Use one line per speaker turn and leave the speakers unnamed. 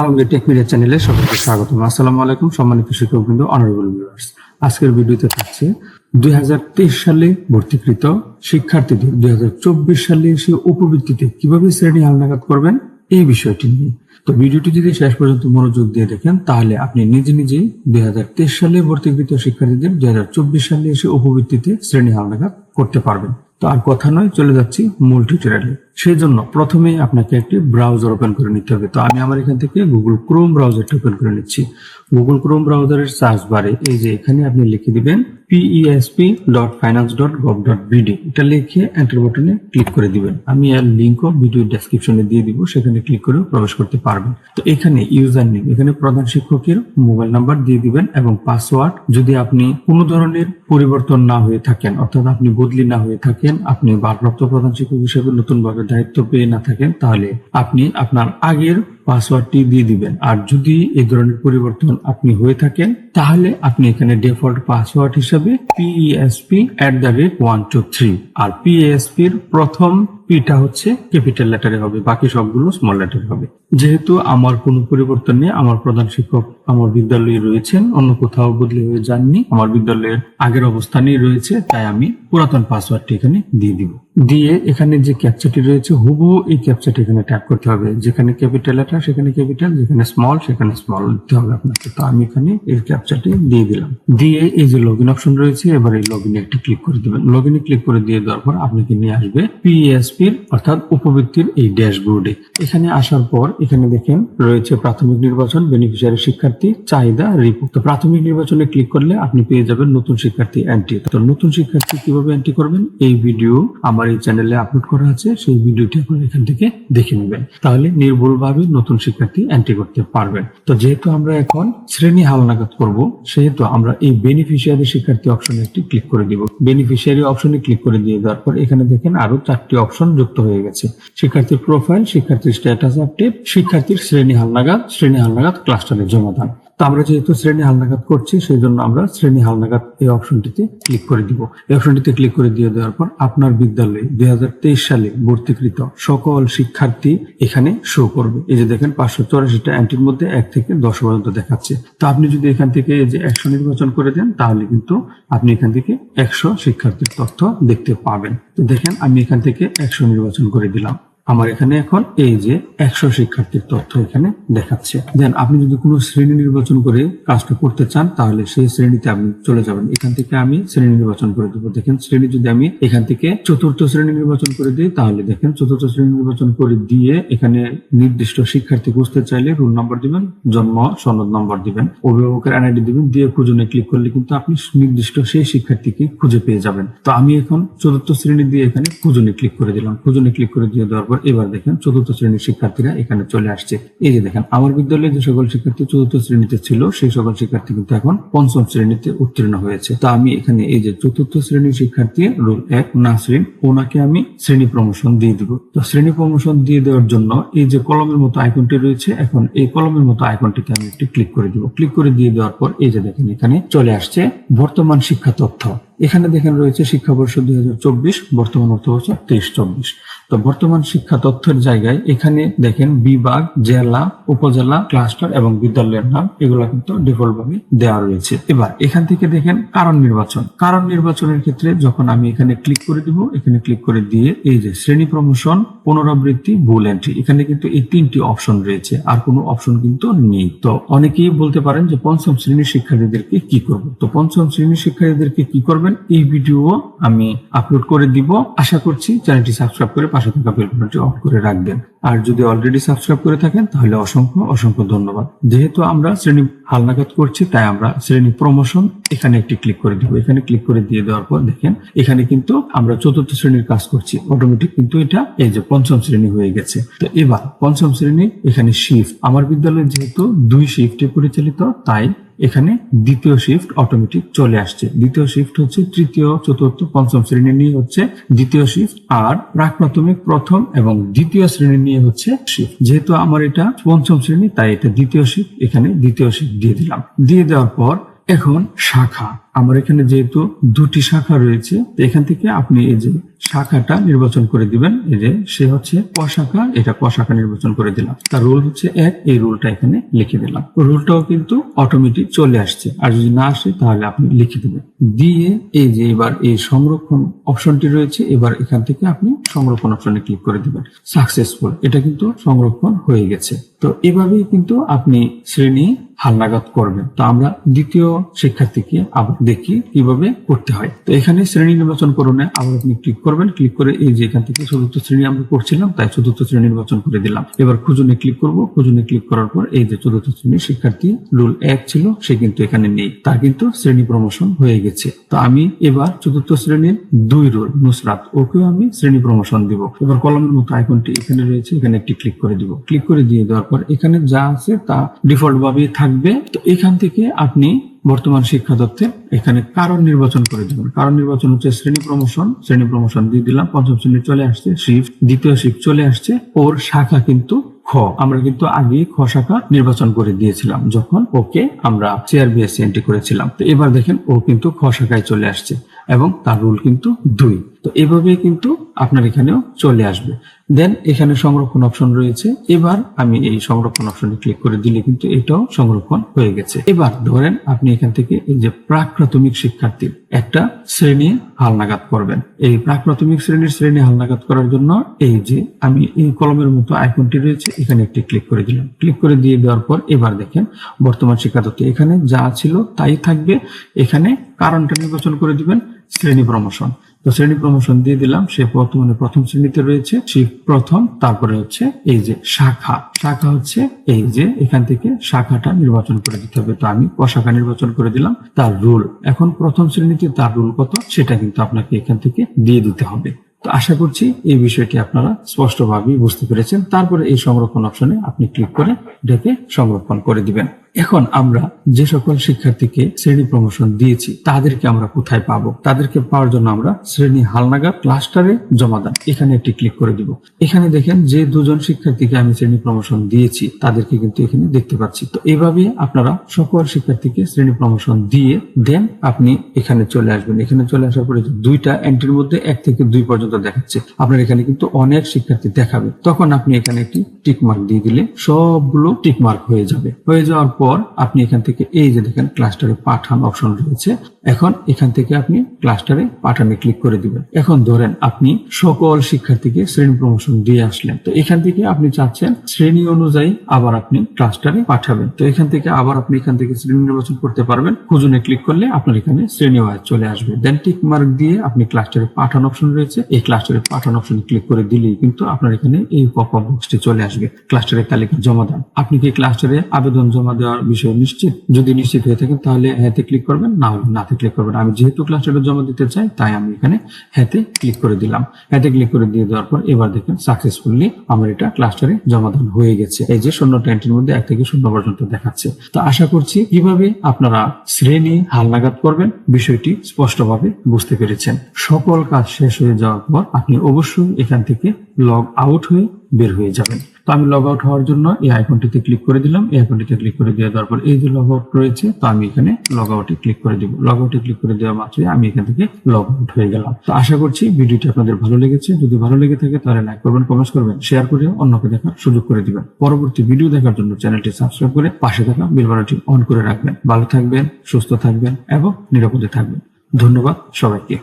Alamgir take media চ্যানেলে সকলকে স্বাগতম। আসসালামু আলাইকুম সম্মানিত শিক্ষকবৃন্দ অনারেবল ভিউয়ার্স আজকের ভিডিওতে থাকছে, দুই সালে ভর্তিকৃত শিক্ষার্থীদের, দুই সালে এসে উপবৃত্তিতে কীভাবে শ্রেণি হালনাগাদ করবেন, এই বিষয়টি নিয়ে। তো ভিডিওটি যদি শেষ পর্যন্ত মনোযোগ দিয়ে দেখেন, তাহলে আপনি নিজে নিজেই দুই হাজার তেইশ সালে ভর্তিকৃত শিক্ষার্থীদের, দুই হাজার চব্বিশ সালে এসে উপবৃত্তিতে শ্রেণি হালনাগাদ করতে পারবেন। তো আর কথা নয়, চলে যাচ্ছি মূল টিউটোরিয়ালে সেই জন্য প্রথমেই আপনাকে একটি ব্রাউজার ওপেন করে নিতে হবে। তো আমি আমার এখান থেকে গুগল ক্রোম ব্রাউজারটি ওপেন করে নিচ্ছি। গুগল ক্রোম ব্রাউজারের সার্চ বারে এই যে এখানে আপনি লিখে দিবেন PESP dot finance dot gov dot BD এটা লিখে এন্টার বাটনে ক্লিক করে দিবেন। আমি এর লিঙ্কও ভিডিও ডেসক্রিপশনে দিয়ে দিব। সেখানে ক্লিক করে প্রবেশ করতে পারবেন। তো এখানে ইউজার নেম এখানে প্রধান শিক্ষকের মোবাইল নাম্বার দিয়ে দিবেন এবং পাসওয়ার্ড যদি আপনি কোনো ধরনের পরিবর্তন না হয়ে থাকেন, অর্থাৎ আপনি বদলি না হয়ে থাকেন আপনি ভারপ্রাপ্ত প্রধান শিক্ষক হিসেবে নতুনভাবে দায়িত্ব পেয়ে না থাকেন, তাহলে আপনি আপনার আগের পাসওয়ার্ডটি দিয়ে দিবেন। আর যদি এই ধরনের পরিবর্তন আপনি হয়ে থাকেন, তাহলে আপনি এখানে ডিফল্ট পাসওয়ার্ড হিসাবে PSP at the rate one two three আর পিএসপির প্রথম পিটা হচ্ছে ক্যাপিটাল লেটারে হবে, বাকি সবগুলো স্মল লেটারে হবে। যেহেতু আমার কোনো পরিবর্তন নেই, আমার প্রধান শিক্ষক আমার বিদ্যালয়ে রয়েছেন, অন্য কোথাও বদলি হয়ে যাননি, আমার বিদ্যালয়ের আগের অবস্থানেই রয়েছে, তাই আমি পুরাতন পাসওয়ার্ডটি এখানে দিয়ে দিব। দিয়ে এখানে যে ক্যাপচাটি রয়েছে, হুবহু এই ক্যাপচাটি এখানে ট্যাপ করতে হবে। যেখানে ক্যাপিটাল লেটার সেখানে ক্যাপিটাল যেখানে স্মল সেখানে স্মল দিতে হবে আপনাকে। তো আমি এখানে এই ক্যাপচাটি দিয়ে দিলাম। দিয়ে এই যে লগ ইন অপশন রয়েছে, এবার এই লগ ইনে একটি ক্লিক করে দিবেন। লগ ইনে ক্লিক করে দিয়ে দেওয়ার পর আপনাকে নিয়ে আসবে পিএসপির অর্থাৎ উপবৃত্তির এই ড্যাশবোর্ডে। এখানে আসার পর এখানে দেখেন, রয়েছে প্রাথমিক নির্বাচন বেনিফিশিয়ারি শিক্ষার্থী, চাহিদা রিপোর্ট প্রাথমিক নির্বাচনে ক্লিক করলে আপনি পেয়ে যাবেন নতুন শিক্ষার্থী এন্ট্রি তো নতুন শিক্ষার্থী কীভাবে এন্ট্রি করবেন? এই ভিডিও আমার এই চ্যানেলে আপলোড করা আছে, সেই ভিডিওটি আপনারা এখান থেকে দেখে নেবেন। তাহলে নির্ভুলভাবে নতুন শিক্ষার্থী এন্ট্রি করতে পারবেন। তো যেহেতু আমরা এখন শ্রেণি হালনাগাদ করব, সেহেতু আমরা এই বেনিফিশিয়ারি শিক্ষার্থী অপশনে একটি ক্লিক করে দিব। বেনিফিশিয়ারি অপশনে ক্লিক করে দিয়ে দেওয়ার পর এখানে দেখেন আরও চারটি অপশন যুক্ত হয়ে গেছে। শিক্ষার্থীর প্রোফাইল শিক্ষার্থীর স্ট্যাটাস আপডেট শিক্ষার্থীর শ্রেণি হালনাগাদ শ্রেণি হালনাগাদ ক্লাস্টারের জমাদান। আমরা যেহেতু শ্রেণি হালনাগাদ করছি সেই জন্য আমরা শ্রেণি হালনাগাদ এই অপশনটিতে ক্লিক করে দিব। এই অপশনটিতে ক্লিক করে দিয়ে দেওয়ার পর আপনার বিদ্যালয়ে দুই হাজার তেইশ সালে ভর্তিকৃত সকল শিক্ষার্থী এখানে শো করবে। এই যে দেখেন, পাঁচশো চৌরাশিটা অ্যান্টির মধ্যে এক থেকে দশ পর্যন্ত দেখাচ্ছে। তো আপনি যদি এখান থেকে যে একশো নির্বাচন করে দেন, তাহলে কিন্তু আপনি এখান থেকে একশো শিক্ষার্থীর তথ্য দেখতে পাবেন। তো দেখেন, আমি এখান থেকে একশো নির্বাচন করে দিলাম। আমার এখানে এখন এই যে একশো শিক্ষার্থীর তথ্য এখানে দেখাচ্ছে। দেন আপনি যদি কোনো শ্রেণি নির্বাচন করে কাজটা করতে চান, তাহলে সেই শ্রেণীতে আপনি চলে যাবেন। এখান থেকে আমি শ্রেণি নির্বাচন করে দেবো। দেখেন, শ্রেণি যদি আমি এখান থেকে চতুর্থ শ্রেণি নির্বাচন করে দিই, তাহলে দেখেন, চতুর্থ শ্রেণি নির্বাচন করে দিয়ে এখানে নির্দিষ্ট শিক্ষার্থী খুঁজতে চাইলে রোল নম্বর দিবেন, জন্ম সনদ নম্বর দিবেন, অভিভাবকের এনআইডি দিবেন, দিয়ে খুঁজনে ক্লিক করলে কিন্তু আপনি নির্দিষ্ট সেই শিক্ষার্থীকে খুঁজে পেয়ে যাবেন। তো আমি এখন চতুর্থ শ্রেণি দিয়ে এখানে খুঁজনে ক্লিক করে দিলাম। খুঁজনে ক্লিক করে দিয়ে দেওয়ার পর এবার দেখেন চতুর্থ শ্রেণির শিক্ষার্থীরা এখানে চলে আসছে। এই যে দেখেন, আমার বিদ্যালয়ে যে সকল শিক্ষার্থী চতুর্থ শ্রেণীতে ছিল, সেই সকল শিক্ষার্থী কিন্তু এখন পঞ্চম শ্রেণীতে উত্তীর্ণ হয়েছে। তো আমি এখানে এই যে চতুর্থ শ্রেণির শিক্ষার্থী, রোল এক, নাসরিন, ওনাকে আমি শ্রেণি প্রমোশন দিয়ে দিব। তো শ্রেণি প্রমোশন দিয়ে দেওয়ার জন্য এই যে কলমের মতো আইকনটি রয়েছে, এখন এই কলমের মতো আইকনটিতে আমি একটি ক্লিক করে দিব। ক্লিক করে দিয়ে দেওয়ার পর এই যে দেখেন, এখানে চলে আসছে বর্তমান শিক্ষা তথ্য। এখানে দেখেন রয়েছে শিক্ষাবর্ষ দুই হাজার চব্বিশ, বর্তমান অর্থ বছর তেইশ চব্বিশ। তো বর্তমান শিক্ষা তথ্যের জায়গায় এখানে দেখেন বিভাগ, জেলা, উপজেলা, ক্লাস্টার এবং বিদ্যালয়ের নাম, এগুলো কিন্তু ডিফল্ট ভাবে দেওয়া রয়েছে। এবার এখান থেকে দেখেন কারণ নির্বাচন। কারণ নির্বাচনের ক্ষেত্রে যখন আমি এখানে ক্লিক করে দিব, এখানে ক্লিক করে দিয়ে এই যে শ্রেণি প্রমোশন, পুনরাবৃত্তি, ভুল এন্ট্রি এখানে কিন্তু এই তিনটি অপশন রয়েছে, আর কোনো অপশন কিন্তু নেই। তো অনেকেই বলতে পারেন যে পঞ্চম শ্রেণির শিক্ষার্থীদেরকে কি করব? তো পঞ্চম শ্রেণির শিক্ষার্থীদেরকে কি করবেন? এই ভিডিও আমি আপলোড করে দিব। আশা করছি চ্যানেলটি সাবস্ক্রাইব করে পাশে থাকা বেল বাটনটি অন করে রাখবেন। আর যদি অলরেডি সাবস্ক্রাইব করে থাকেন, তাহলে অসংখ্য অসংখ্য ধন্যবাদ। যেহেতু আমরা শ্রেণি হালনাগাদ করছি, তাই আমরা শ্রেণি প্রমোশন এখানে একটি ক্লিক করে দিব। এখানে ক্লিক করে দিয়ে দেওয়ার পর দেখেন, এখানে কিন্তু আমরা চতুর্থ শ্রেণির কাজ করছি। অটোমেটিক কিন্তু এটা এই যে পঞ্চম শ্রেণি হয়ে গেছে। তো এবার পঞ্চম শ্রেণি এখানে শিফট আমার বিদ্যালয় যেহেতু দুই শিফটে পরিচালিত, তাই এখানে দ্বিতীয় শিফট অটোমেটিক চলে আসছে। দ্বিতীয় শিফট হচ্ছে তৃতীয়, চতুর্থ, পঞ্চম শ্রেণি নিয়ে হচ্ছে দ্বিতীয় শিফট আর প্রাক প্রাথমিক প্রথম এবং দ্বিতীয় শ্রেণি নিয়ে হচ্ছে শিফট যেহেতু আমার এটা পঞ্চম শ্রেণি, তাই এটা দ্বিতীয় শিফট এখানে দ্বিতীয় শিফট দিয়ে দিলাম। দিয়ে দেওয়ার পর এখন শাখা। আমার এখানে যেহেতু দুটি শাখা রয়েছে, তো এখান থেকে আপনি এই যে শাখাটা নির্বাচন করে দিবেন। এই যে সে হচ্ছে ক শাখা, এটা ক শাখা নির্বাচন করে দিলাম। তার রুল হচ্ছে এক, এই রুলটা এখানে লিখে দিলাম। রুলটাও কিন্তু অটোমেটিক চলে আসছে। আর যদি না আসে, তাহলে আপনি লিখে দিবেন। দিয়ে এই যে এবার এই সংরক্ষণ অপশনটি রয়েছে, এবার এখান থেকে আপনি সংরক্ষণ অপশনে ক্লিক করে দিবেন। সাকসেসফুল এটা কিন্তু সংরক্ষণ হয়ে গেছে। তো এভাবেই কিন্তু আপনি শ্রেণি হালনাগাদ করবেন। তো আমরা দ্বিতীয় শিক্ষার্থীকে আবার দেখি কীভাবে করতে হয়। তো এখানে শ্রেণি নির্বাচন করুনে আবার আপনি ক্লিক করবেন। ক্লিক করে এই যে এখান থেকে চতুর্থ শ্রেণি আমরা করছিলাম, তাই চতুর্থ শ্রেণি নির্বাচন করে দিলাম। এবার খুঁজনে ক্লিক করব। খুঁজনে ক্লিক করার পর এই যে চতুর্থ শ্রেণির শিক্ষার্থী রুল এক ছিল, সে কিন্তু এখানে নেই। তার কিন্তু শ্রেণি প্রমোশন হয়ে গেছে। তো আমি এবার চতুর্থ শ্রেণির দুই রুল নুসরাত, ওকেও আমি শ্রেণি প্রমোশন দিব। এবার কলমের মতো আইকনটি এখানে রয়েছে, এখানে একটি ক্লিক করে দিব। ক্লিক করে দিয়ে দেওয়ার পর এখানে যা আছে তা ডিফল্ট ভাবে থাকবে। তো এখান থেকে আপনি বর্তমান শিক্ষা দপ্তর এখানে কারণ নির্বাচন করে দেবেন কারণ নির্বাচন হচ্ছে শ্রেণি প্রমোশন শ্রেণি প্রমোশন দিয়ে দিলাম, পঞ্চম শ্রেণি চলে আসছে শিফট দ্বিতীয় শিফট চলে আসছে, ওর শাখা কিন্তু খ। আমরা কিন্তু আগে খ শাখা নির্বাচন করে দিয়েছিলাম, যখন ওকে আমরা সিআরবিএস এন্ট্রি করেছিলাম। তো এবার দেখেন ও কিন্তু খ শাখায় চলে আসছে। এবং তার রুল কিন্তু দুই। তো এভাবেই কিন্তু আপনার এখানেও চলে আসবে। দেন এখানে সংরক্ষণ অপশন রয়েছে। এবার আমি এই সংরক্ষণ অপশনে ক্লিক করে দিলে কিন্তু এটাও সংরক্ষণ হয়ে গেছে। এবার ধরেন আপনি এখান থেকে এই যে প্রাক প্রাথমিক শিক্ষার্থীর একটা শ্রেণি হালনাগাদ করবেন। এই প্রাক প্রাথমিক শ্রেণির শ্রেণি হালনাগাদ করার জন্য এই যে আমি এই কলমের মতো আইকনটি রয়েছে, এখানে একটি ক্লিক করে দিলাম। ক্লিক করে দিয়ে দেওয়ার পর এবার দেখেন বর্তমান শিক্ষার্থী এখানে যা ছিল তাই থাকবে। এখানে কারণটা নির্বাচন করে দিবেন, শ্রেণি প্রমোশন তো শ্রেণি প্রমোশন দিয়ে দিলাম, সে বর্তমানে প্রথম শ্রেণীতে রয়েছে, সে প্রথম, তারপরে হচ্ছে এই যে শাখা। শাখা হচ্ছে এই যে এখান থেকে শাখাটা নির্বাচন করে দিতে হবে। তো আমি ক শাখা নির্বাচন করে দিলাম, তার রুল। এখন প্রথম শ্রেণীতে তার রুল কত, সেটা কিন্তু আপনাকে এখান থেকে দিয়ে দিতে হবে। তো আশা করছি এই বিষয়টি আপনারা স্পষ্টভাবেই বুঝতে পেরেছেন। তারপরে এই সংরক্ষণ অপশনে আপনি ক্লিক করে এটাকে সংরক্ষণ করে দিবেন। এখন আমরা যে সকল শিক্ষার্থীকে শ্রেণি প্রমোশন দিয়েছি, তাদেরকে আমরা কোথায় পাবো? তাদেরকে পাওয়ার জন্য আমরা শ্রেণি হালনাগাদ ক্লাস্টারে জমা দান এখানে একটি ক্লিক করে দিব। এখানে দেখেন যে দুজন শিক্ষার্থীকে আমি শ্রেণি প্রমোশন দিয়েছি, তাদেরকে কিন্তু এখানে দেখতে পাচ্ছি। তো এইভাবে আপনারা সকল শিক্ষার্থীকে শ্রেণি প্রমোশন দিয়ে দেন, আপনি এখানে চলে আসবেন। এখানে চলে আসার পরে দুইটা এন্ট্রির মধ্যে এক থেকে দুই পর্যন্ত দেখাচ্ছে। আপনার এখানে কিন্তু অনেক শিক্ষার্থী দেখাবে। তখন আপনি এখানে একটি টিকমার্ক দিয়ে দিলে সবগুলো টিকমার্ক হয়ে যাবে। হয়ে যাওয়ার পর আপনি এখান থেকে এই যে দেখেন ক্লাস্টারে পাঠান অপশন রয়েছে, এখন এখান থেকে আপনি ক্লাস্টারে পাঠানে ক্লিক করে দিবেন। এখন ধরেন আপনি সকল শিক্ষার্থীকে শ্রেণি প্রমোশন দিয়ে আসলেন। তো এখান থেকে আপনি চাচ্ছেন শ্রেণি অনুযায়ী আবার আপনি ক্লাস্টারে পাঠাবেন। তো এখান থেকে আবার আপনি এখান থেকে শ্রেণি নির্বাচন করতে পারবেন। খুঁজনে ক্লিক করলে আপনার এখানে শ্রেণি ওয়াইজ চলে আসবে। দেন টিক মার্ক দিয়ে আপনি ক্লাস্টারে পাঠান অপশন রয়েছে। এই ক্লাস্টারে পাঠান অপশন ক্লিক করে দিলেই কিন্তু আপনার এখানে এই পপ বক্সটি চলে আসবে। ক্লাস্টারের তালিকা জমা দেন আপনি কি ক্লাস্টারে আবেদন জমা দেওয়ার বিষয়ে নিশ্চিত। যদি নিশ্চিত হয়ে থাকেন তাহলে হ্যাঁতে ক্লিক করবেন, না হলে নাতে ক্লিক করবেন। আমি যেহেতু ক্লাস্টারে জমা দিতে চাই, তাই আমি এখানে হ্যাঁতে ক্লিক করে দিলাম। হ্যাঁতে ক্লিক করে দিয়ে দেওয়ার পর এবার দেখেন সাকসেসফুলি আমার এটা ক্লাস্টারে জমাদান হয়ে গেছে। এই যে শূন্য টেন্টের মধ্যে এক থেকে শূন্য পর্যন্ত দেখাচ্ছে। তো আশা করছি কীভাবে আপনারা শ্রেণি হালনাগাদ করবেন, বিষয়টি স্পষ্টভাবে বুঝতে পেরেছেন। সকল কাজ শেষ হয়ে যাওয়ার পর আপনি অবশ্যই এখান থেকে লগ আউট হয়ে বের হয়ে যাবেন। তো আমি লগ আউট হওয়ার জন্য এই আইকনটিতে ক্লিক করে দিলাম। এই আইকনটিতে ক্লিক করে দেওয়ার পর এই যে লগ আউট রয়েছে, তো আমি এখানে লগ আউটে ক্লিক করে দিব। লগ আউটে ক্লিক করে দেওয়া মাত্রই আমি এখান থেকে লগ আউট হয়ে গেলাম। তো আশা করছি ভিডিওটি আপনাদের ভালো লেগেছে। যদি ভালো লেগে থাকে তাহলে লাইক করবেন কমেন্ট করবেন শেয়ার করে অন্যকে দেখার সুযোগ করে দিবেন। পরবর্তী ভিডিও দেখার জন্য চ্যানেলটি সাবস্ক্রাইব করে পাশে থাকা বাটনটি অন করে রাখবেন। ভালো থাকবেন, সুস্থ থাকবেন এবং নিরাপদে থাকবেন। ধন্যবাদ সবাইকে।